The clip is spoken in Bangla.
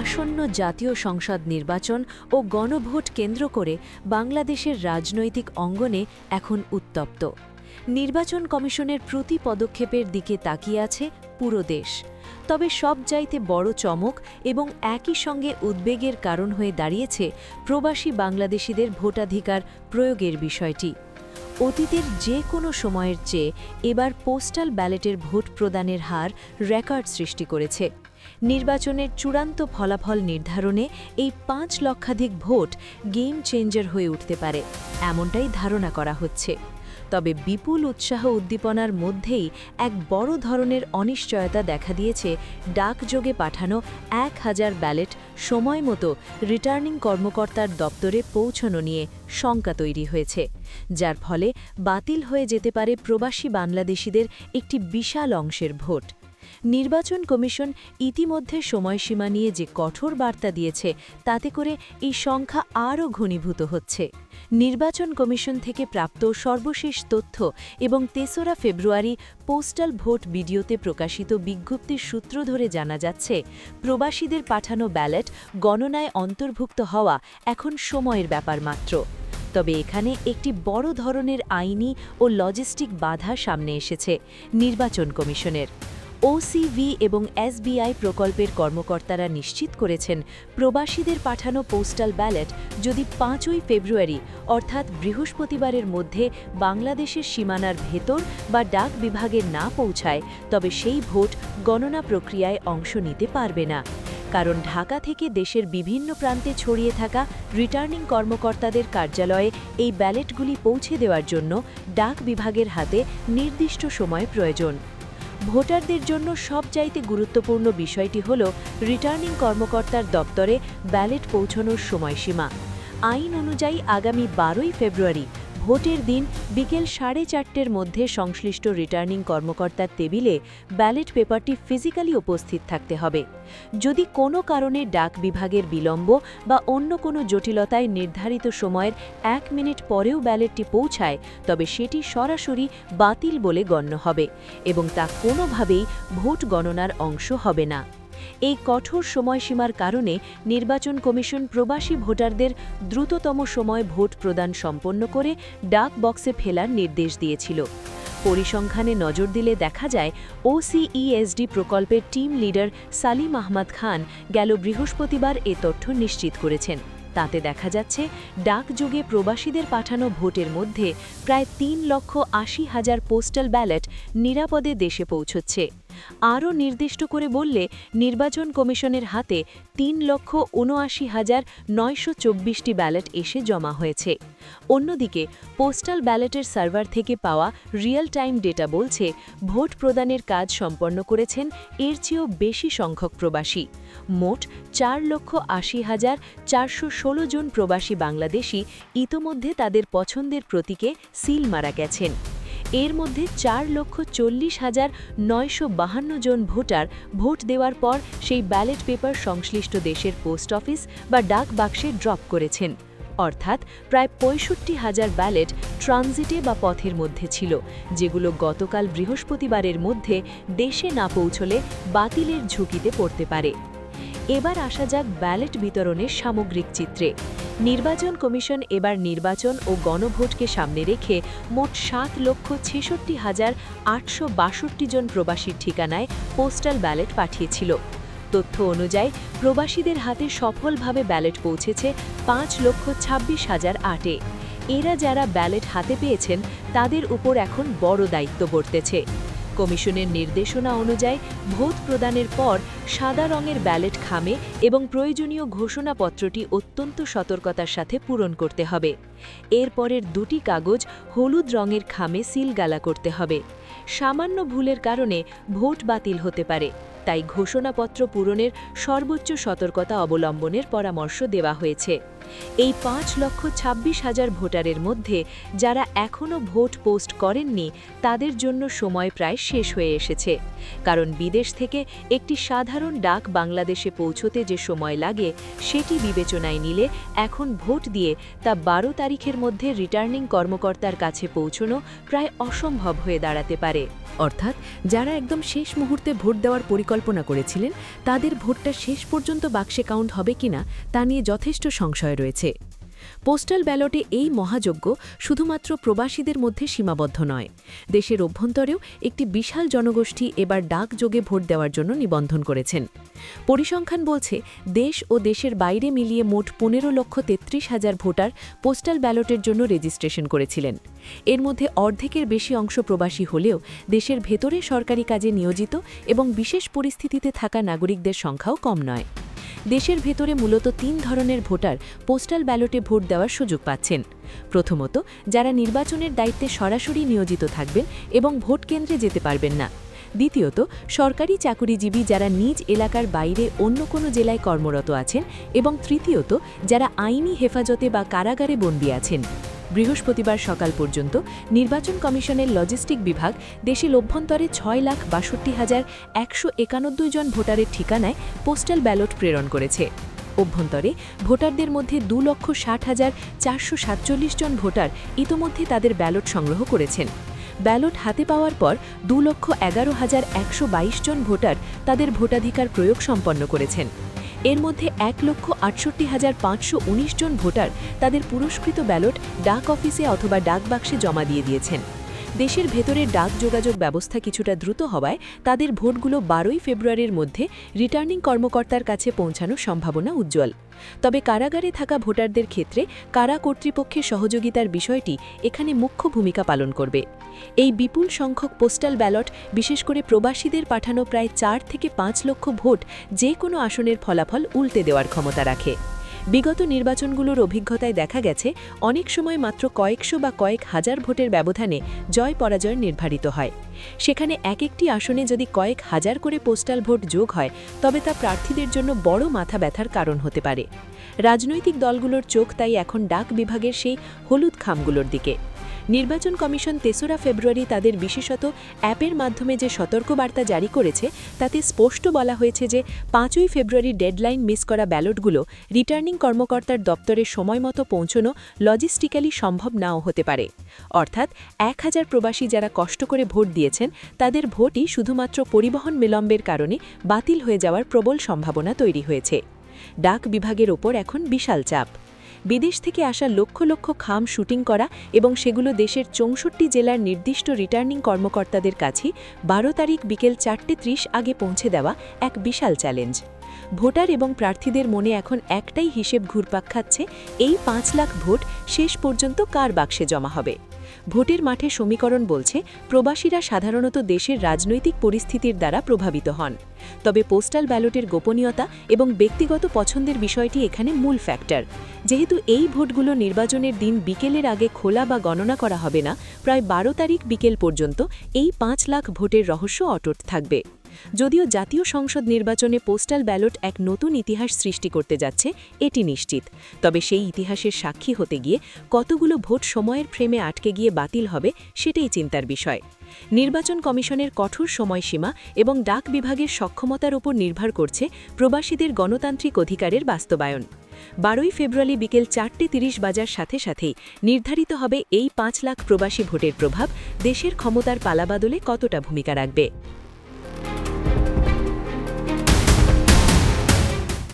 আসন্ন জাতীয় সংসদ নির্বাচন ও গণভোট কেন্দ্র করে বাংলাদেশের রাজনৈতিক অঙ্গনে এখন উত্তপ্ত। নির্বাচন কমিশনের প্রতি পদক্ষেপের দিকে তাকিয়ে আছে পুরো দেশ। তবে সবচাইতে বড় চমক এবং একই সঙ্গে উদ্বেগের কারণ হয়ে দাঁড়িয়েছে প্রবাসী বাংলাদেশিদের ভোটাধিকার প্রয়োগের বিষয়টি। অতীতের যে কোনো সময়ের চেয়ে এবার পোস্টাল ব্যালেটের ভোট প্রদানের হার রেকর্ড সৃষ্টি করেছে। নির্বাচনের চূড়ান্ত ফলাফল নির্ধারণে এই পাঁচ লক্ষাধিক ভোট গেম চেঞ্জার হয়ে উঠতে পারে, এমনটাই ধারণা করা হচ্ছে। তবে বিপুল উৎসাহ উদ্দীপনার মধ্যেই এক বড় ধরনের অনিশ্চয়তা দেখা দিয়েছে ডাকযোগে পাঠানো এক হাজার ব্যালেট সময় মতো রিটার্নিং কর্মকর্তার দপ্তরে পৌঁছানো নিয়ে শঙ্কা তৈরি হয়েছে, যার ফলে বাতিল হয়ে যেতে পারে প্রবাসী বাংলাদেশিদের একটি বিশাল অংশের ভোট। নির্বাচন কমিশন ইতিমধ্যে সময়সীমা নিয়ে যে কঠোর বার্তা দিয়েছে, তাতে করে এই সংখ্যা আরও ঘনীভূত হচ্ছে। নির্বাচন কমিশন থেকে প্রাপ্ত সর্বশেষ তথ্য এবং তেসরা ফেব্রুয়ারি পোস্টাল ভোট ভিডিওতে প্রকাশিত বিজ্ঞপ্তির সূত্র ধরে জানা যাচ্ছে, প্রবাসীদের পাঠানো ব্যালট গণনায় অন্তর্ভুক্ত হওয়া এখন সময়ের ব্যাপার মাত্র। তবে এখানে একটি বড় ধরনের আইনি ও লজিস্টিক বাধা সামনে এসেছে নির্বাচন কমিশনের। ওসিভি এবং এসবিআই প্রকল্পের কর্মকর্তারা নিশ্চিত করেছেন, প্রবাসীদের পাঠানো পোস্টাল ব্যালট যদি পাঁচই ফেব্রুয়ারি, অর্থাৎ বৃহস্পতিবারের মধ্যে বাংলাদেশের সীমানার ভেতর বা ডাক বিভাগে না পৌঁছায়, তবে সেই ভোট গণনা প্রক্রিয়ায় অংশ নিতে পারবে না। কারণ ঢাকা থেকে দেশের বিভিন্ন প্রান্তে ছড়িয়ে থাকা রিটার্নিং কর্মকর্তাদের কার্যালয়ে এই ব্যালেটগুলি পৌঁছে দেওয়ার জন্য ডাক বিভাগের হাতে নির্দিষ্ট সময় প্রয়োজন। ভোটারদের জন্য সবচাইতে গুরুত্বপূর্ণ বিষয়টি হল রিটার্নিং কর্মকর্তার দপ্তরে ব্যালেট পৌঁছানোর সময়সীমা। আইন অনুযায়ী আগামী বারোই ফেব্রুয়ারি ভোটের দিন বিকেল সাড়ে চারটের মধ্যে সংশ্লিষ্ট রিটার্নিং কর্মকর্তার টেবিলে ব্যালেট পেপারটি ফিজিক্যালি উপস্থিত থাকতে হবে। যদি কোনো কারণে ডাক বিভাগের বিলম্ব বা অন্য কোনো জটিলতায় নির্ধারিত সময়ের এক মিনিট পরেও ব্যালেটটি পৌঁছায়, তবে সেটি সরাসরি বাতিল বলে গণ্য হবে এবং তা কোনোভাবেই ভোট গণনার অংশ হবে না। এই কঠোর সময়সীমার কারণে নির্বাচন কমিশন প্রবাসী ভোটারদের দ্রুততম সময় ভোট প্রদান সম্পন্ন করে ডাক বক্সে ফেলার নির্দেশ দিয়েছিল। পরিসংখ্যানে নজর দিলে দেখা যায় ওসিইএসডি প্রকল্পের টিম লিডার সালিম আহমদ খান গেল বৃহস্পতিবার এ তথ্য নিশ্চিত করেছেন। তাতে দেখা যাচ্ছে, ডাকযুগে প্রবাসীদের পাঠানো ভোটের মধ্যে প্রায় তিন লক্ষ আশি হাজার পোস্টাল ব্যালট নিরাপদে দেশে পৌঁছচ্ছে। আরও নির্দিষ্ট করে বললে নির্বাচন কমিশনের হাতে তিন লক্ষ উনআশি হাজার নয়শো চব্বিশটি ব্যালট এসে জমা হয়েছে। অন্যদিকে, পোস্টাল ব্যালটের সার্ভার থেকে পাওয়া রিয়েল টাইম ডেটা বলছে, ভোট প্রদানের কাজ সম্পন্ন করেছেন এর চেয়েও বেশি সংখ্যক প্রবাসী। মোট চার লক্ষ আশি হাজার চারশো জন প্রবাসী বাংলাদেশি ইতোমধ্যে তাদের পছন্দের প্রতীকে সিল মারা গেছেন। এর মধ্যে চার লক্ষ চল্লিশ হাজার নয়শো বাহান্ন জন ভোটার ভোট দেওয়ার পর সেই ব্যালট পেপার সংশ্লিষ্ট দেশের পোস্ট অফিস বা ডাক বাক্সে ড্রপ করেছেন। অর্থাৎ প্রায় পঁয়ষট্টি হাজার ব্যালেট ট্রানজিটে বা পথের মধ্যে ছিল, যেগুলো গতকাল বৃহস্পতিবারের মধ্যে দেশে না পৌঁছলে বাতিলের ঝুঁকিতে পড়তে পারে। এবার আসা যাক ব্যালট বিতরণের সামগ্রিক চিত্রে। নির্বাচন কমিশন এবার নির্বাচন ও গণভোটকে সামনে রেখে মোট সাত লক্ষ ছেষট্টি হাজার আটশো বাষট্টি জন প্রবাসীর ঠিকানায় পোস্টাল ব্যালট পাঠিয়েছিল। তথ্য অনুযায়ী, প্রবাসীদের হাতে সফলভাবে ব্যালট পৌঁছেছে পাঁচ লক্ষ ছাব্বিশ হাজার আটে। এরা যারা ব্যালট হাতে পেয়েছেন, তাদের উপর এখন বড় দায়িত্ব বর্তেছে। কমিশনের নির্দেশনা অনুযায়ী ভোট প্রদানের পর সাদা রঙের ব্যালেট খামে এবং প্রয়োজনীয় ঘোষণাপত্রটি অত্যন্ত সতর্কতার সাথে পূরণ করতে হবে। এরপরের দুটি কাগজ হলুদ রঙের খামে সিলগালা করতে হবে। সামান্য ভুলের কারণে ভোট বাতিল হতে পারে। তাই ঘোষণাপত্র পূরণের সর্বোচ্চ সতর্কতা অবলম্বনের পরামর্শ দেওয়া হয়েছে। এই পাঁচ লক্ষ ছাব্বিশ হাজার ভোটারের মধ্যে যারা এখনও ভোট পোস্ট করেননি, তাদের জন্য সময় প্রায় শেষ হয়ে এসেছে। কারণ বিদেশ থেকে একটি সাধারণ ডাক বাংলাদেশে পৌঁছতে যে সময় লাগে, সেটি বিবেচনায় নিলে এখন ভোট দিয়ে তা বারো তারিখের মধ্যে রিটার্নিং কর্মকর্তার কাছে পৌঁছনো প্রায় অসম্ভব হয়ে দাঁড়াতে পারে। অর্থাৎ যারা একদম শেষ মুহূর্তে ভোট দেওয়ার পরিকল্পনা করেছিলেন, তাদের ভোটটা শেষ পর্যন্ত বাক্সে কাউন্ট হবে কিনা তা নিয়ে যথেষ্ট সংশয় রয়েছে। পোস্টাল ব্যালটে এই মহাযজ্ঞ শুধুমাত্র প্রবাসীদের মধ্যে সীমাবদ্ধ নয়। দেশের অভ্যন্তরেও একটি বিশাল জনগোষ্ঠী এবার ডাকযোগে ভোট দেওয়ার জন্য নিবন্ধন করেছেন। পরিসংখ্যান বলছে, দেশ ও দেশের বাইরে মিলিয়ে মোট পনেরো লক্ষ তেত্রিশ হাজার ভোটার পোস্টাল ব্যালটের জন্য রেজিস্ট্রেশন করেছিলেন। এর মধ্যে অর্ধেকের বেশি অংশ প্রবাসী হলেও দেশের ভেতরে সরকারি কাজে নিয়োজিত এবং বিশেষ পরিস্থিতিতে থাকা নাগরিকদের সংখ্যাও কম নয়। দেশের ভেতরে মূলত তিন ধরনের ভোটার পোস্টাল ব্যালটে ভোট দেওয়ার সুযোগ পাচ্ছেন। প্রথমত, যারা নির্বাচনের দায়িত্বে সরাসরি নিয়োজিত থাকবেন এবং ভোট কেন্দ্রে যেতে পারবেন না। দ্বিতীয়ত, সরকারি চাকুরিজীবী যারা নিজ এলাকার বাইরে অন্য কোনো জেলায় কর্মরত আছেন এবং তৃতীয়ত, যারা আইনি হেফাজতে বা কারাগারে বন্দী আছেন। বৃহস্পতিবার সকাল পর্যন্ত নির্বাচন কমিশনের লজিস্টিক বিভাগ দেশে লভ্যন্তরে ছয় লাখ বাষট্টি হাজার একশো একানব্বই জন ভোটারের ঠিকানায় পোস্টাল ব্যালট প্রেরণ করেছে। অভ্যন্তরে ভোটারদের মধ্যে দু লক্ষ ষাট হাজার চারশো সাতচল্লিশ জন ভোটার ইতোমধ্যে তাদের ব্যালট সংগ্রহ করেছেন। ব্যালট হাতে পাওয়ার পর দু লক্ষ এগারো হাজার একশো বাইশ জন ভোটার তাদের ভোটাধিকার প্রয়োগ সম্পন্ন করেছেন। এর মধ্যে এক লক্ষ আটষট্টি হাজার পাঁচশো উনিশ জন ভোটার তাদের পুরস্কৃত ব্যালট ডাক অফিসে অথবা ডাকবাক্সে জমা দিয়ে দিয়েছেন। দেশের ভেতরের ডাক যোগাযোগ ব্যবস্থা কিছুটা দ্রুত হওয়ায় তাদের ভোটগুলো বারোই ফেব্রুয়ারির মধ্যে রিটার্নিং কর্মকর্তার কাছে পৌঁছানোর সম্ভাবনা উজ্জ্বল। তবে কারাগারে থাকা ভোটারদের ক্ষেত্রে কারা কর্তৃপক্ষের সহযোগিতার বিষয়টি এখানে মুখ্য ভূমিকা পালন করবে। এই বিপুল সংখ্যক পোস্টাল ব্যালট, বিশেষ করে প্রবাসীদের পাঠানো প্রায় চার থেকে পাঁচ লক্ষ ভোট যে কোনো আসনের ফলাফল উল্টে দেওয়ার ক্ষমতা রাখে। বিগত নির্বাচনগুলোর অভিজ্ঞতায় দেখা গেছে, অনেক সময় মাত্র কয়েকশো বা কয়েক হাজার ভোটের ব্যবধানে জয় পরাজয় নির্ধারিত হয়। সেখানে এক একটি আসনে যদি কয়েক হাজার করে পোস্টাল ভোট যোগ হয়, তবে তা প্রার্থীদের জন্য বড় মাথা ব্যথার কারণ হতে পারে। রাজনৈতিক দলগুলোর চোখ তাই এখন ডাক বিভাগের সেই হলুদ খামগুলোর দিকে। নির্বাচন কমিশন তেসরা ফেব্রুয়ারি তাদের বিশেষত অ্যাপের মাধ্যমে যে সতর্কবার্তা জারি করেছে, তাতে স্পষ্ট বলা হয়েছে যে পাঁচই ফেব্রুয়ারি ডেডলাইন মিস করা ব্যালটগুলো রিটার্নিং কর্মকর্তার দপ্তরে সময়মতো পৌঁছনো লজিস্টিক্যালি সম্ভব নাও হতে পারে। অর্থাৎ এক হাজার প্রবাসী যারা কষ্ট করে ভোট দিয়েছেন, তাদের ভোটই শুধুমাত্র পরিবহন বিলম্বের কারণে বাতিল হয়ে যাওয়ার প্রবল সম্ভাবনা তৈরি হয়েছে। ডাক বিভাগের ওপর এখন বিশাল চাপ। বিদেশ থেকে আসা লক্ষ লক্ষ খাম শুটিং করা এবং সেগুলো দেশের চৌষট্টি জেলার নির্দিষ্ট রিটার্নিং কর্মকর্তাদের কাছে বারো তারিখ বিকেল চারটে ত্রিশ আগে পৌঁছে দেওয়া এক বিশাল চ্যালেঞ্জ। ভোটার এবং প্রার্থীদের মনে এখন একটাই হিসেব ঘুরপাক খাচ্ছে, এই পাঁচ লাখ ভোট শেষ পর্যন্ত কার বাক্সে জমা হবে? ভোটের মাঠে সমীকরণ বলছে, প্রবাসীরা সাধারণত দেশের রাজনৈতিক পরিস্থিতির দ্বারা প্রভাবিত হন। তবে পোস্টাল ব্যালটের গোপনীয়তা এবং ব্যক্তিগত পছন্দের বিষয়টি এখানে মূল ফ্যাক্টর। যেহেতু এই ভোটগুলো নির্বাচনের দিন বিকেলের আগে খোলা বা গণনা করা হবে না, প্রায় বারো তারিখ বিকেল পর্যন্ত এই পাঁচ লাখ ভোটের রহস্য অটট থাকবে। যদিও জাতীয় সংসদ নির্বাচনে পোস্টাল ব্যালট এক নতুন ইতিহাস সৃষ্টি করতে যাচ্ছে, এটি নিশ্চিত। তবে সেই ইতিহাসের সাক্ষী হতে গিয়ে কতগুলো ভোট সময়ের ফ্রেমে আটকে গিয়ে বাতিল হবে, সেটাই চিন্তার বিষয়। নির্বাচন কমিশনের কঠোর সময়সীমা এবং ডাক বিভাগের সক্ষমতার উপর নির্ভর করছে প্রবাসীদের গণতান্ত্রিক অধিকারের বাস্তবায়ন। বারোই ফেব্রুয়ারি বিকেল চারটে তিরিশ বাজার সাথে সাথেই নির্ধারিত হবে এই পাঁচ লাখ প্রবাসী ভোটের প্রভাব, দেশের ক্ষমতার পালাবাদলে কতটা ভূমিকা রাখবে।